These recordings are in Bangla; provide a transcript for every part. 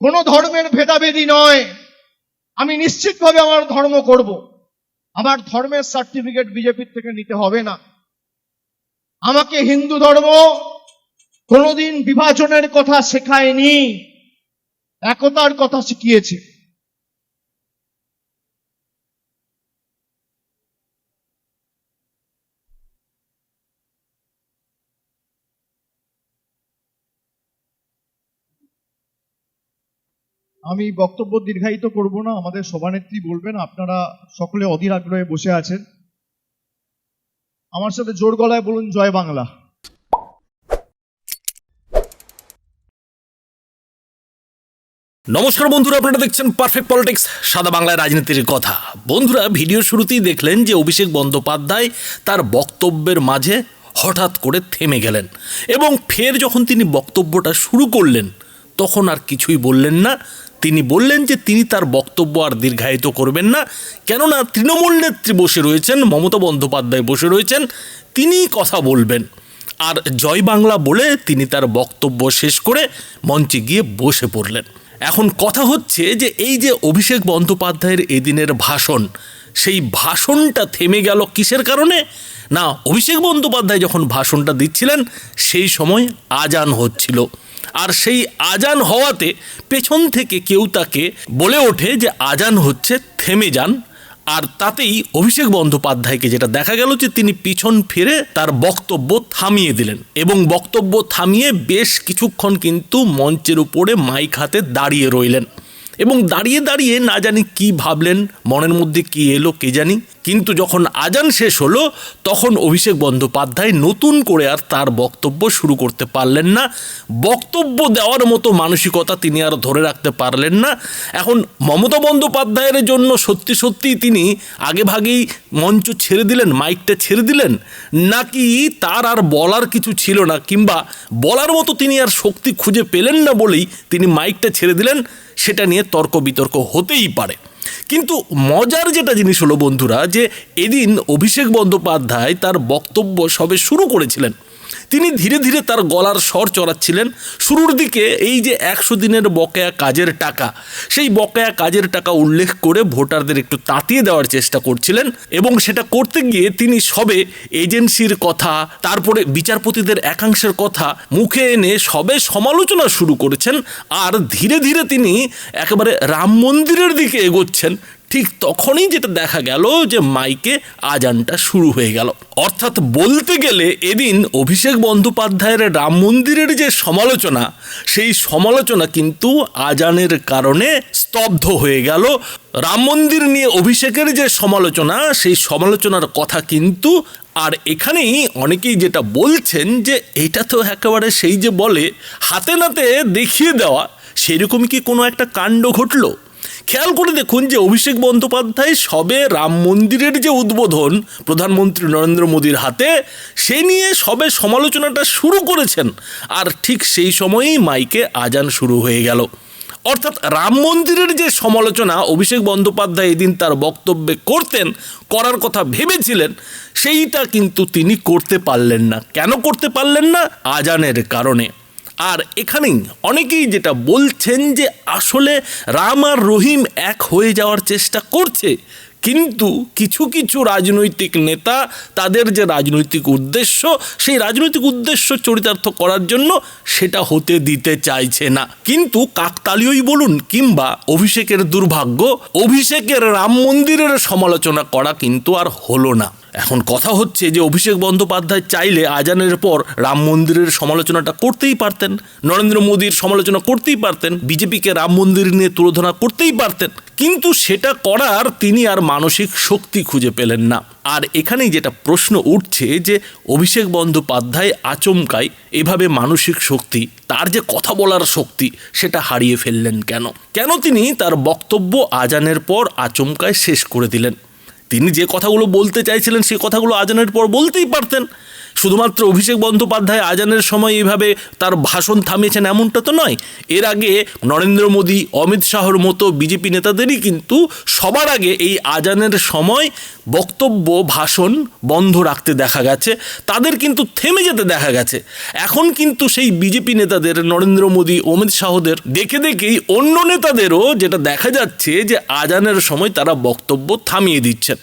কোনো ধর্মের ভেদাভেদি নয়। আমি নিশ্চিতভাবে আমার ধর্ম করব। আমার ধর্মের সার্টিফিকেট বিজেপির থেকে নিতে হবে না। আমাকে হিন্দু ধর্ম কোনোদিন বিভাজনের কথা শেখায়নি। একতার কথা শিখিয়েছে। আমি বক্তব্য দীর্ঘায়িত করব না, আমাদের সভানেত্রী বলবেন, আপনারা সকলে অধীর আগ্রহে বসে আছেন। আমার সাথে জোর গলায় বলুন, জয় বাংলা। নমস্কার বন্ধুরা, আপনারা দেখছেন পারফেক্ট পলিটিক্স সাদা বাংলায় রাজনীতির কথা। বন্ধুরা, ভিডিও শুরুতেই দেখলেন যে অভিষেক বন্দ্যোপাধ্যায় তার বক্তব্যের মাঝে হঠাৎ করে থেমে গেলেন এবং ফের যখন তিনি বক্তব্যটা শুরু করলেন, তখন আর কিছুই বললেন না। তিনি বললেন যে তিনি তার বক্তব্য আর দীর্ঘায়িত করবেন না। কেননা তৃণমূল নেত্রী বসে রয়েছেন, মমতা বন্দ্যোপাধ্যায় বসে রয়েছেন, তিনিই কথা বলবেন। আর জয় বাংলা বলে তিনি তার বক্তব্য শেষ করে মঞ্চে গিয়ে বসে পড়লেন। এখন কথা হচ্ছে যে এই যে অভিষেক বন্দ্যোপাধ্যায়ের এদিনের ভাষণ, সেই ভাষণটা থেমে গেল কিসের কারণে? না, অভিষেক বন্দ্যোপাধ্যায় যখন ভাষণটা দিচ্ছিলেন, সেই সময় আজান হচ্ছিল। আর সেই আজান হওয়াতে পেছন থেকে কেউ তাকে বলে ওঠে যে আজান হচ্ছে থেমে যান। আর তাতেই অভিষেক বন্দ্যোপাধ্যায়কে যেটা দেখা গেল যে তিনি পিছন ফিরে তার বক্তব্য থামিয়ে দিলেন এবং বক্তব্য থামিয়ে বেশ কিছুক্ষণ কিন্তু মঞ্চের উপরে মাইক হাতে দাঁড়িয়ে রইলেন। এবং দাঁড়িয়ে দাঁড়িয়ে না জানি কি ভাবলেন, মনের মধ্যে কি এলো কে জানি। কিন্তু যখন আজান শেষ হলো, তখন অভিষেক বন্দ্যোপাধ্যায় নতুন করে আর তার বক্তব্য শুরু করতে পারলেন না। বক্তব্য দেওয়ার মতো মানসিকতা তিনি আর ধরে রাখতে পারলেন না। এখন মমতা বন্দ্যোপাধ্যায়ের জন্য সত্যি সত্যিই তিনি আগেভাগেই মঞ্চ ছেড়ে দিলেন, মাইকটা ছেড়ে দিলেন? নাকি তার আর বলার কিছু ছিল না, কিংবা বলার মতো তিনি আর শক্তি খুঁজে পেলেন না বলেই তিনি মাইকটা ছেড়ে দিলেন? সেটা নিয়ে তর্ক বিতর্ক হতেই পারে। কিন্তু মজার যেটা জিনিস হলো বন্ধুরা যে এদিন অভিষেক বন্দ্যোপাধ্যায় তার বক্তব্য সবে শুরু করেছিলেন। তিনি ধীরে ধীরে তার গলার স্বর চড়াচ্ছিলেন। শুরুর দিকে এই যে একশো দিনের বকেয়া কাজের টাকা, সেই বকেয়া কাজের টাকা উল্লেখ করে ভোটারদের একটু তাতিয়ে দেওয়ার চেষ্টা করছিলেন এবং সেটা করতে গিয়ে তিনি সবে এজেন্সির কথা, তারপরে বিচারপতিদের একাংশের কথা মুখে এনে সবে সমালোচনা শুরু করেছেন। আর ধীরে ধীরে তিনি একেবারে রাম মন্দিরের দিকে এগোচ্ছেন। ঠিক তখনই যেটা দেখা গেল যে মাইকে আজানটা শুরু হয়ে গেল। অর্থাৎ বলতে গেলে এদিন অভিষেক বন্দ্যোপাধ্যায়ের রাম মন্দিরের যে সমালোচনা, সেই সমালোচনা কিন্তু আজানের কারণে স্তব্ধ হয়ে গেল। রাম মন্দির নিয়ে অভিষেকের যে সমালোচনা, সেই সমালোচনার কথা কিন্তু আর এখানেই অনেকেই যেটা বলছেন যে এটা তো একেবারে সেই যে বলে, হাতে নাতে দেখিয়ে দেওয়া সেরকমই কি কোনো একটা কাণ্ড ঘটলো? খেয়াল করে দেখুন যে অভিষেক বন্দ্যোপাধ্যায় সবে রাম মন্দিরের যে উদ্বোধন প্রধানমন্ত্রী নরেন্দ্র মোদীর হাতে, সে নিয়ে সবে সমালোচনাটা শুরু করেছেন। আর ঠিক সেই সময়েই মাইকে আজান শুরু হয়ে গেল। অর্থাৎ রাম মন্দিরের যে সমালোচনা অভিষেক বন্দ্যোপাধ্যায় এদিন তার বক্তব্যে করতেন, করার কথা ভেবেছিলেন, সেইটা কিন্তু তিনি করতে পারলেন না। কেন করতে পারলেন না? আজানের কারণে। আর এখানেই অনেকেই যেটা বলছেন যে আসলে রাম আর রহিম এক হয়ে যাওয়ার চেষ্টা করছে। কিন্তু কিছু কিছু রাজনৈতিক নেতা তাদের যে রাজনৈতিক উদ্দেশ্য, সেই রাজনৈতিক উদ্দেশ্য চরিতার্থ করার জন্য সেটা হতে দিতে চাইছে না। কিন্তু কাকতালীয়ই বলুন কিংবা অভিষেকের দুর্ভাগ্য, অভিষেকের রাম মন্দিরের সমালোচনা করা কিন্তু আর হলো না। এখন কথা হচ্ছে যে অভিষেক বন্দ্যোপাধ্যায় চাইলে আজানের পর রাম মন্দিরের সমালোচনাটা করতেই পারতেন, নরেন্দ্র মোদীর সমালোচনা করতেই পারতেন, বিজেপিকে রাম মন্দির নিয়ে তুলোধনা করতেই পারতেন, কিন্তু সেটা করার তিনি আর মানসিক শক্তি খুঁজে পেলেন না। আর এখানেই যেটা প্রশ্ন উঠছে যে অভিষেক বন্দ্যোপাধ্যায় আচমকায় এভাবে মানসিক শক্তি, তার যে কথা বলার শক্তি, সেটা হারিয়ে ফেললেন কেন? কেন তিনি তার বক্তব্য আজানের পর আচমকায় শেষ করে দিলেন? তিনি যে কথাগুলো বলতে চাইছিলেন সেই কথাগুলো আজানের পর বলতেই পারতেন। শুধুমাত্র অভিষেক বন্দ্যোপাধ্যায় আজানের সময় এইভাবে তার ভাষণ থামিয়েছেন এমনটা তো নয়। এর আগে নরেন্দ্র মোদী, অমিত শাহর মতো বিজেপি নেতাদেরই কিন্তু সবার আগে এই আজানের সময় বক্তব্য, ভাষণ বন্ধ রাখতে দেখা গেছে। তাদের কিন্তু থেমে যেতে দেখা গেছে। এখন কিন্তু সেই বিজেপি নেতাদের, নরেন্দ্র মোদী, অমিত শাহদের দেখে দেখেই অন্য নেতাদেরও যেটা দেখা যাচ্ছে যে আজানের সময় তারা বক্তব্য থামিয়ে দিচ্ছেন।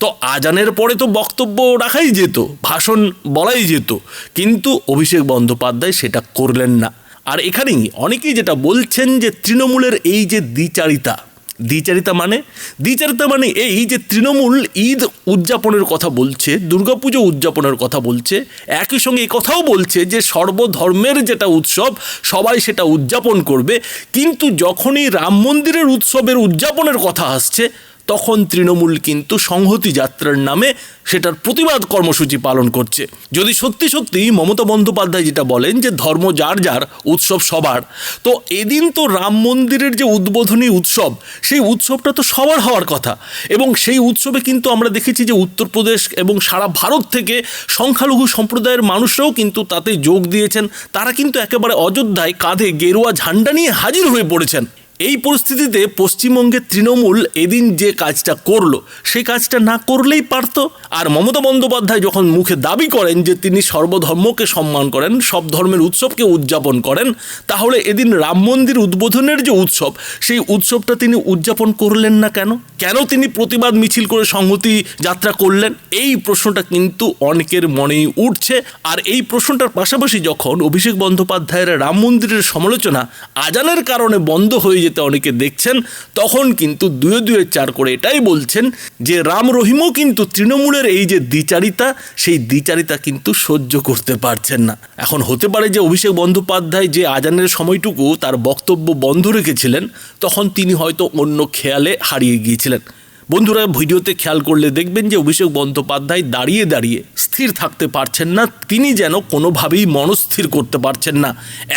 তো আজানের পরে তো বক্তব্য রাখাই যেত, ভাষণ বলাই যেত, কিন্তু অভিষেক বন্দ্যোপাধ্যায় সেটা করলেন না। আর এখানেই অনেকেই যেটা বলছেন যে তৃণমূলের এই যে দ্বিচারিতা দ্বিচারিতা মানে? দ্বিচারিতা মানে এই যে তৃণমূল ঈদ উদযাপনের কথা বলছে, দুর্গাপুজো উদযাপনের কথা বলছে, একই সঙ্গে এই কথাও বলছে যে সর্বধর্মের যেটা উৎসব, সবাই সেটা উদযাপন করবে। কিন্তু যখনই রাম মন্দিরের উৎসবের উদযাপনের কথা আসছে তখন তৃণমূল কিন্তু সংহতি যাত্রার নামে সেটার প্রতিবাদ কর্মসূচি পালন করছে। যদি সত্যি সত্যি মমতা বন্দ্যোপাধ্যায় যেটা বলেন যে ধর্ম যার যার, উৎসব সবার, তো এদিন তো রাম মন্দিরের যে উদ্বোধনী উৎসব, সেই উৎসবটা তো সবার হওয়ার কথা। এবং সেই উৎসবে কিন্তু আমরা দেখেছি যে উত্তরপ্রদেশ এবং সারা ভারত থেকে সংখ্যালঘু সম্প্রদায়ের মানুষরাও কিন্তু তাতে যোগ দিয়েছেন। তারা কিন্তু একেবারে অযোধ্যায় কাঁধে গেরুয়া ঝান্ডা নিয়ে হাজির হয়ে পড়েছেন। এই পরিস্থিতিতে পশ্চিমবঙ্গের তৃণমূল এদিন যে কাজটা করল, সেই কাজটা না করলেই পারত। আর মমতা বন্দ্যোপাধ্যায় যখন মুখে দাবি করেন যে তিনি সর্বধর্মকে সম্মান করেন, সব ধর্মের উৎসবকে উদযাপন করেন, তাহলে এদিন রাম মন্দির উদ্বোধনের যে উৎসব, সেই উৎসবটা তিনি উদযাপন করলেন না কেন? কেন তিনি প্রতিবাদ মিছিল করে সংহতি যাত্রা করলেন? এই প্রশ্নটা কিন্তু অনেকের মনেই উঠছে। আর এই প্রশ্নটার পাশাপাশি যখন অভিষেক বন্দ্যোপাধ্যায়ের রাম মন্দিরের সমালোচনা আজানের কারণে বন্ধ হয়ে যেতে অনেকে দেখছেন, তখন কিন্তু দুয়ে দুয়ে চার করে এটাই বলছেন যে রাম রহিমও কিন্তু তৃণমূলের এই যে দ্বিচারিতা, সেই দ্বিচারিতা কিন্তু সহ্য করতে পারছেন না। এখন হতে পারে যে অভিষেক বন্দ্যোপাধ্যায় যে আজানের সময়টুকু তার বক্তব্য বন্ধ রেখেছিলেন, তখন তিনি হয়তো অন্য খেয়ালে হারিয়ে গিয়েছিলেন। বন্ধুরা, ভিডিওতে খেয়াল করলে দেখবেন যে অভিষেক বন্দ্যোপাধ্যায় দাঁড়িয়ে দাঁড়িয়ে স্থির থাকতে পারছেন না, তিনি যেন কোনোভাবেই মনস্থির করতে পারছেন না।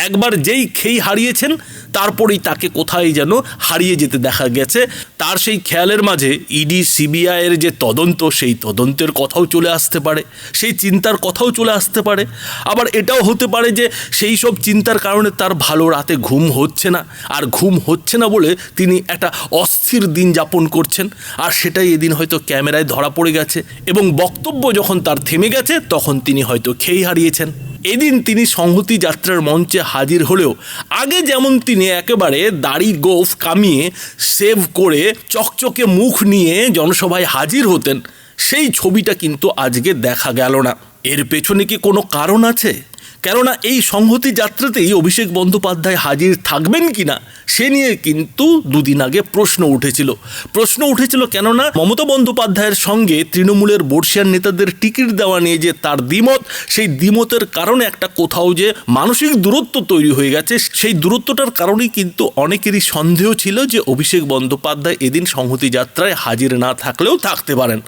একবার যেই খেই হারিয়েছেন তারপরেই তাকে কোথায় যেন হারিয়ে যেতে দেখা গেছে। তার সেই খেয়ালের মাঝে ইডি সিবিআইয়ের যে তদন্ত, সেই তদন্তের কথাও চলে আসতে পারে, সেই চিন্তার কথাও চলে আসতে পারে। আবার এটাও হতে পারে যে সেই সব চিন্তার কারণে তার ভালো রাতে ঘুম হচ্ছে না, আর ঘুম হচ্ছে না বলে তিনি একটা অস্থির দিন যাপন করছেন। আর সেটাই এদিন হয়তো ক্যামেরায় ধরা পড়ে গেছে এবং বক্তব্য যখন তার থেমে গেছে, তখন তিনি হয়তো খেই হারিয়েছেন। এদিন তিনি সংহতি যাত্রার মঞ্চে হাজির হলেও আগে যেমন তিনি একেবারে দাড়ি গোফ কামিয়ে সেভ করে চকচকে মুখ নিয়ে জনসভায় হাজির হতেন, সেই ছবিটা কিন্তু আজকে দেখা গেল না। এর পেছনে কি কোনো কারণ আছে? কেননা এই সংহতি যাত্রাতেই অভিষেক বন্দ্যোপাধ্যায় হাজির থাকবেন কিনা, সে নিয়ে কিন্তু দুদিন আগে প্রশ্ন উঠেছিল। প্রশ্ন উঠেছিল কেননা মমতা বন্দ্যোপাধ্যায়ের সঙ্গে তৃণমূলের বর্ষিয়ান নেতাদের টিকিট দেওয়া নিয়ে যে তার দ্বিমত, সেই দ্বিমতের কারণে একটা কোথাও যে মানসিক দূরত্ব তৈরি হয়ে গেছে, সেই দূরত্বটার কারণেই কিন্তু অনেকেরই সন্দেহ ছিল যে অভিষেক বন্দ্যোপাধ্যায় এদিন সংহতি যাত্রায় হাজির না থাকলেও থাকতে পারেন।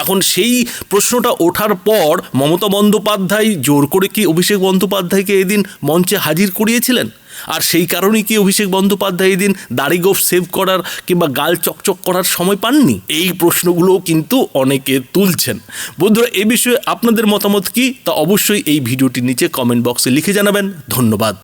এখন সেই প্রশ্নটা ওঠার পর মমতা বন্দ্যোপাধ্যায় জোর করে কি অভিষেক বন্দ্যোপাধ্যায়কে এদিন মঞ্চে হাজির করিয়েছিলেন? আর সেই কারণেই কি অভিষেক বন্দ্যোপাধ্যায় এদিন দাড়ি গোফ সেভ করার কিংবা গাল চকচক করার সময় পাননি? এই প্রশ্নগুলোও কিন্তু অনেকে তুলছেন। বন্ধুরা, এ বিষয়ে আপনাদের মতামত কি? তা অবশ্যই এই ভিডিওটির নিচে কমেন্ট বক্সে লিখে জানাবেন। ধন্যবাদ।